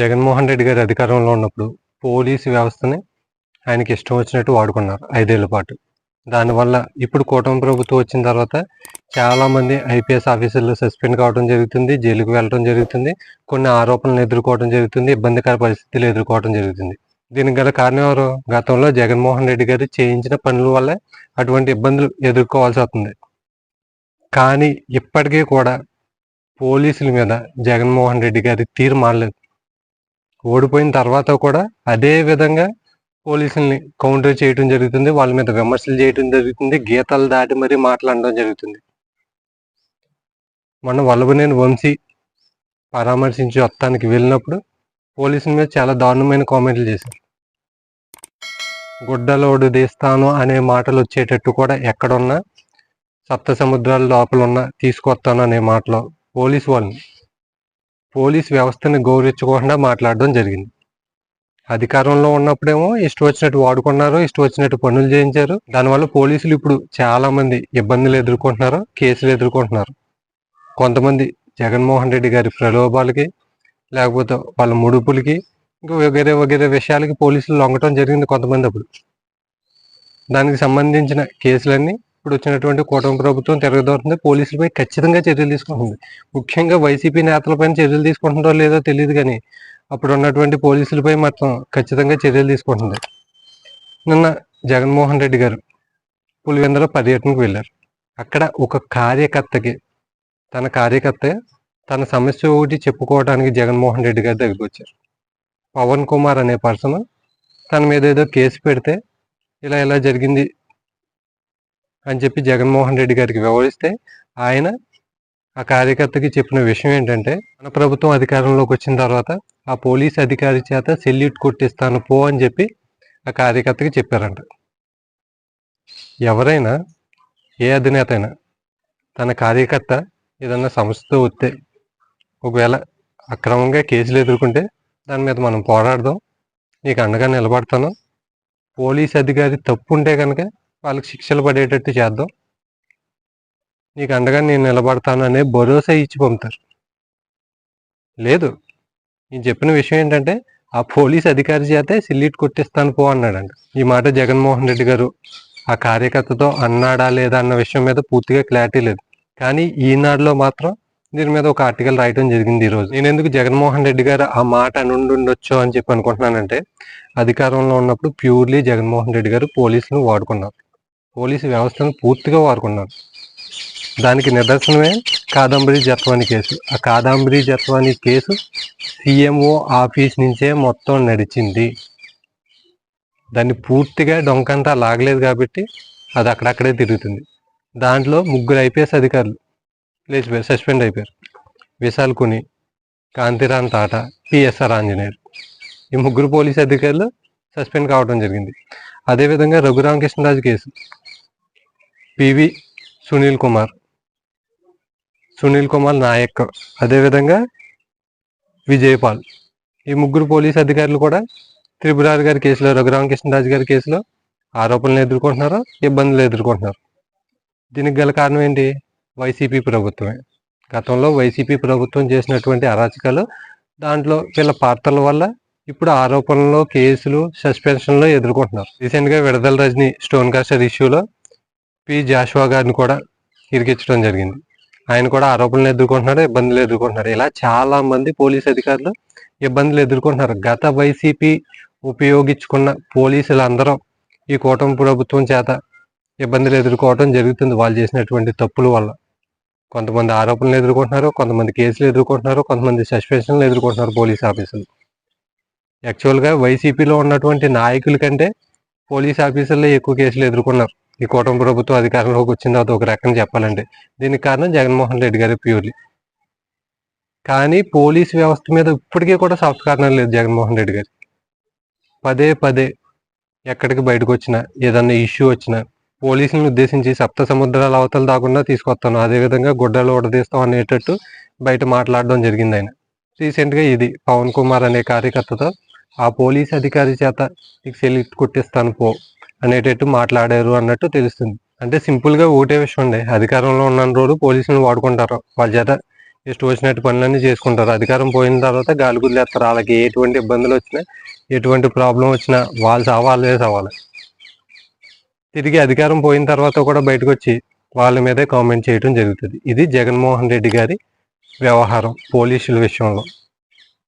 జగన్మోహన్ రెడ్డి గారి అధికారంలో ఉన్నప్పుడు పోలీసు వ్యవస్థని ఆయనకి ఇష్టం వచ్చినట్టు వాడుకున్నారు ఐదేళ్ళ పాటు. దానివల్ల ఇప్పుడు కూటమి ప్రభుత్వం వచ్చిన తర్వాత చాలామంది ఐపీఎస్ ఆఫీసర్లు సస్పెండ్ కావడం జరుగుతుంది జైలుకు వెళ్ళడం జరుగుతుంది కొన్ని ఆరోపణలు ఎదుర్కోవడం జరుగుతుంది ఇబ్బందికర పరిస్థితులు ఎదుర్కోవడం జరుగుతుంది. దీనికి గల కారణం ఎవరు? గతంలో జగన్మోహన్ రెడ్డి గారు చేయించిన పనుల వల్ల అటువంటి ఇబ్బందులు ఎదుర్కోవాల్సి వస్తుంది. కానీ ఇప్పటికీ కూడా పోలీసుల మీద జగన్మోహన్ రెడ్డి గారి తీరు మారలేదు ఓడిపోయిన తర్వాత కూడా అదే విధంగా పోలీసుల్ని కౌంటర్ చేయడం జరుగుతుంది. వాళ్ళ మీద విమర్శలు చేయడం జరుగుతుంది. గీతలు దాటి మరీ మాట్లాడడం జరుగుతుంది. మొన్న వల్లభనేని వంశీ పరామర్శించి వస్తానికి వెళ్ళినప్పుడు పోలీసుల మీద చాలా దారుణమైన కామెంట్లు చేశారు. గుడ్డలోడు తీస్తాను అనే మాటలు వచ్చేటట్టు కూడా ఎక్కడున్నా సప్త సముద్రాల లోపల ఉన్న తీసుకొస్తాను అనే మాటలో పోలీసు వాళ్ళని పోలీస్ వ్యవస్థని గౌరవించకుండా మాట్లాడడం జరిగింది. అధికారంలో ఉన్నప్పుడేమో ఇష్టం వచ్చినట్టు వాడుకున్నారు ఇష్టం వచ్చినట్టు పనులు చేయించారు. దానివల్ల పోలీసులు ఇప్పుడు చాలా మంది ఇబ్బందులు ఎదుర్కొంటున్నారు కేసులు ఎదుర్కొంటున్నారు. కొంతమంది జగన్మోహన్ రెడ్డి గారి ప్రలోభాలకి లేకపోతే వాళ్ళ ముడుపులకి ఇంకా వగేరే వగేరే విషయాలకి పోలీసులు లొంగటం జరిగింది కొంతమంది అప్పుడు. దానికి సంబంధించిన కేసులన్నీ ఇప్పుడు వచ్చినటువంటి కూటమి ప్రభుత్వం తిరగదోరుతుంది. పోలీసులపై ఖచ్చితంగా చర్యలు తీసుకుంటుంది. ముఖ్యంగా వైసీపీ నేతలపైన చర్యలు తీసుకుంటుందో లేదో తెలియదు కానీ అప్పుడు ఉన్నటువంటి పోలీసులపై మాత్రం ఖచ్చితంగా చర్యలు తీసుకుంటుంది. నిన్న జగన్మోహన్ రెడ్డి గారు పులివెందుల పర్యటనకు వెళ్ళారు. అక్కడ ఒక కార్యకర్తకి తన కార్యకర్త తన సమస్య ఒకటి చెప్పుకోవడానికి జగన్మోహన్ రెడ్డి గారి దగ్గరికి వచ్చారు. పవన్ కుమార్ అనే పర్సన్ తన మీద ఏదో కేసు పెడితే ఇలా ఇలా జరిగింది అని చెప్పి జగన్మోహన్ రెడ్డి గారికి వివరిస్తే ఆయన ఆ కార్యకర్తకి చెప్పిన విషయం ఏంటంటే మన ప్రభుత్వం అధికారంలోకి వచ్చిన తర్వాత ఆ పోలీస్ అధికారి చేత సెల్యూట్ కొట్టిస్తాను పో అని చెప్పి ఆ కార్యకర్తకి చెప్పారంట. ఎవరైనా ఏ అధినేత అయినా తన కార్యకర్త ఏదన్నా సంస్థతో వస్తే ఒకవేళ అక్రమంగా కేసులు ఎదుర్కొంటే దాని మీద మనం పోరాడదాం నీకు అండగా నిలబడతాను. పోలీస్ అధికారి తప్పు ఉంటే కనుక వాళ్ళకి శిక్షలు పడేటట్టు చేద్దాం. నీకు అండగా నేను నిలబడతాను అనే భరోసా ఇచ్చి పంపుతారు. లేదు నేను చెప్పిన విషయం ఏంటంటే ఆ పోలీస్ అధికారి చేతే సిల్లీట్ కొట్టిస్తాను పో అన్నాడంట. ఈ మాట జగన్మోహన్ రెడ్డి గారు ఆ కార్యకర్తతో అన్నాడా లేదా అన్న విషయం మీద పూర్తిగా క్లారిటీ లేదు. కానీ ఈనాడులో మాత్రం దీని మీద ఒక ఆర్టికల్ రాయడం జరిగింది ఈరోజు. నేను ఎందుకు జగన్మోహన్ రెడ్డి గారు ఆ మాట నుండి ఉండొచ్చు అని చెప్పి అనుకుంటున్నానంటే అధికారంలో ఉన్నప్పుడు ప్యూర్లీ జగన్మోహన్ రెడ్డి గారు పోలీసులు వాడుకున్నారు. పోలీసు వ్యవస్థను పూర్తిగా వాడుకున్నారు. దానికి నిదర్శనమే కాదంబరి జత్వాని కేసు. ఆ Kadambari Jatwani case CMO office నుంచే మొత్తం నడిచింది. దాన్ని పూర్తిగా డొంకంతా లాగలేదు కాబట్టి అది అక్కడక్కడే తిరుగుతుంది. దాంట్లో ముగ్గురు ఐపీఎస్ అధికారులు లేచిపోయారు సస్పెండ్ అయిపోయారు. విశాల్ కుని కాంతిరామ్ టాటా పిఎస్ఆర్ ఆంజనేయులు. ఈ ముగ్గురు పోలీస్ అధికారులు సస్పెండ్ కావడం జరిగింది. అదేవిధంగా రఘురామకృష్ణరాజు కేసు. పివి సునీల్ కుమార్. సునీల్ కుమార్ నాయక్. అదేవిధంగా విజయపాల్. ఈ ముగ్గురు పోలీస్ అధికారులు కూడా త్రిపురారి గారి కేసులో రఘురామకృష్ణరాజు గారి కేసులో ఆరోపణలు ఎదుర్కొంటున్నారు ఇబ్బందులు ఎదుర్కొంటున్నారు? దీనికి గల కారణం ఏంటి? వైసీపీ ప్రభుత్వమే. గతంలో వైసీపీ ప్రభుత్వం చేసినటువంటి అరాచకాలు దాంట్లో వీళ్ళ పాత్రల వల్ల ఇప్పుడు ఆరోపణలు కేసులు సస్పెన్షన్లు ఎదుర్కొంటున్నారు. రీసెంట్గా విడదల రజని స్టోన్ కాస్టర్ ఇష్యూలో పి జాషువా గారిని కూడా ఇరికించడం జరిగింది. ఆయన కూడా ఆరోపణలు ఎదుర్కొంటున్నారు ఇబ్బందులు ఎదుర్కొంటున్నారు ఇలా చాలా మంది పోలీస్ అధికారులు ఇబ్బందులు ఎదుర్కొంటున్నారు. గత వైసీపీ ఉపయోగించుకున్న పోలీసులందరూ ఈ కూటమి ప్రభుత్వం చేత ఇబ్బందులు ఎదుర్కోవడం జరుగుతుంది. వాళ్ళు చేసినటువంటి తప్పుల వల్ల కొంతమంది ఆరోపణలు ఎదుర్కొంటున్నారు కొంతమంది కేసులు ఎదుర్కొంటున్నారు కొంతమంది సస్పెన్షన్లు ఎదుర్కొంటున్నారు పోలీస్ ఆఫీసులు. యాక్చువల్గా వైసీపీలో ఉన్నటువంటి నాయకుల కంటే పోలీస్ ఆఫీసర్లే ఎక్కువ కేసులు ఎదుర్కొన్నారు. ఈ కూటమి ప్రభుత్వం అధికారంలోకి వచ్చిన తర్వాత ఒక రకంగా చెప్పాలంటే దీనికి కారణం జగన్మోహన్ రెడ్డి గారి ప్యూర్లీ కానీ పోలీస్ వ్యవస్థ మీద ఇప్పటికీ కూడా సాఫ్ట్ లేదు జగన్మోహన్ రెడ్డి గారి. పదే పదే ఎక్కడికి బయటకు వచ్చినా ఏదన్నా ఇష్యూ వచ్చినా పోలీసులను ఉద్దేశించి సప్త సముద్రాల అవతల దాకుండా తీసుకొస్తాను అదేవిధంగా గుడ్డలు ఉడదీస్తాం అనేటట్టు బయట మాట్లాడడం జరిగింది ఆయన. రీసెంట్గా ఇది పవన్ కుమార్ అనే కార్యకర్తతో ఆ పోలీస్ అధికారి చేత నీకు సెలిట్ కొట్టిస్తాను పో అనేటట్టు మాట్లాడారు అన్నట్టు తెలుస్తుంది. అంటే సింపుల్గా ఓటే విషయం ఉండే అధికారంలో ఉన్న రోజు పోలీసులను వాడుకుంటారు. వాళ్ళ చేత ఇష్టం వచ్చినట్టు పనులన్నీ చేసుకుంటారు. అధికారం పోయిన తర్వాత గాలి చేస్తారు వాళ్ళకి ఎటువంటి ఇబ్బందులు వచ్చినా ఎటువంటి ప్రాబ్లం వచ్చినా వాళ్ళు సవాళ్ళే సవాలి. తిరిగి అధికారం పోయిన తర్వాత కూడా బయటకు వచ్చి వాళ్ళ మీదే కామెంట్ చేయడం జరుగుతుంది. ఇది జగన్మోహన్ రెడ్డి గారి వ్యవహారం పోలీసుల విషయంలో.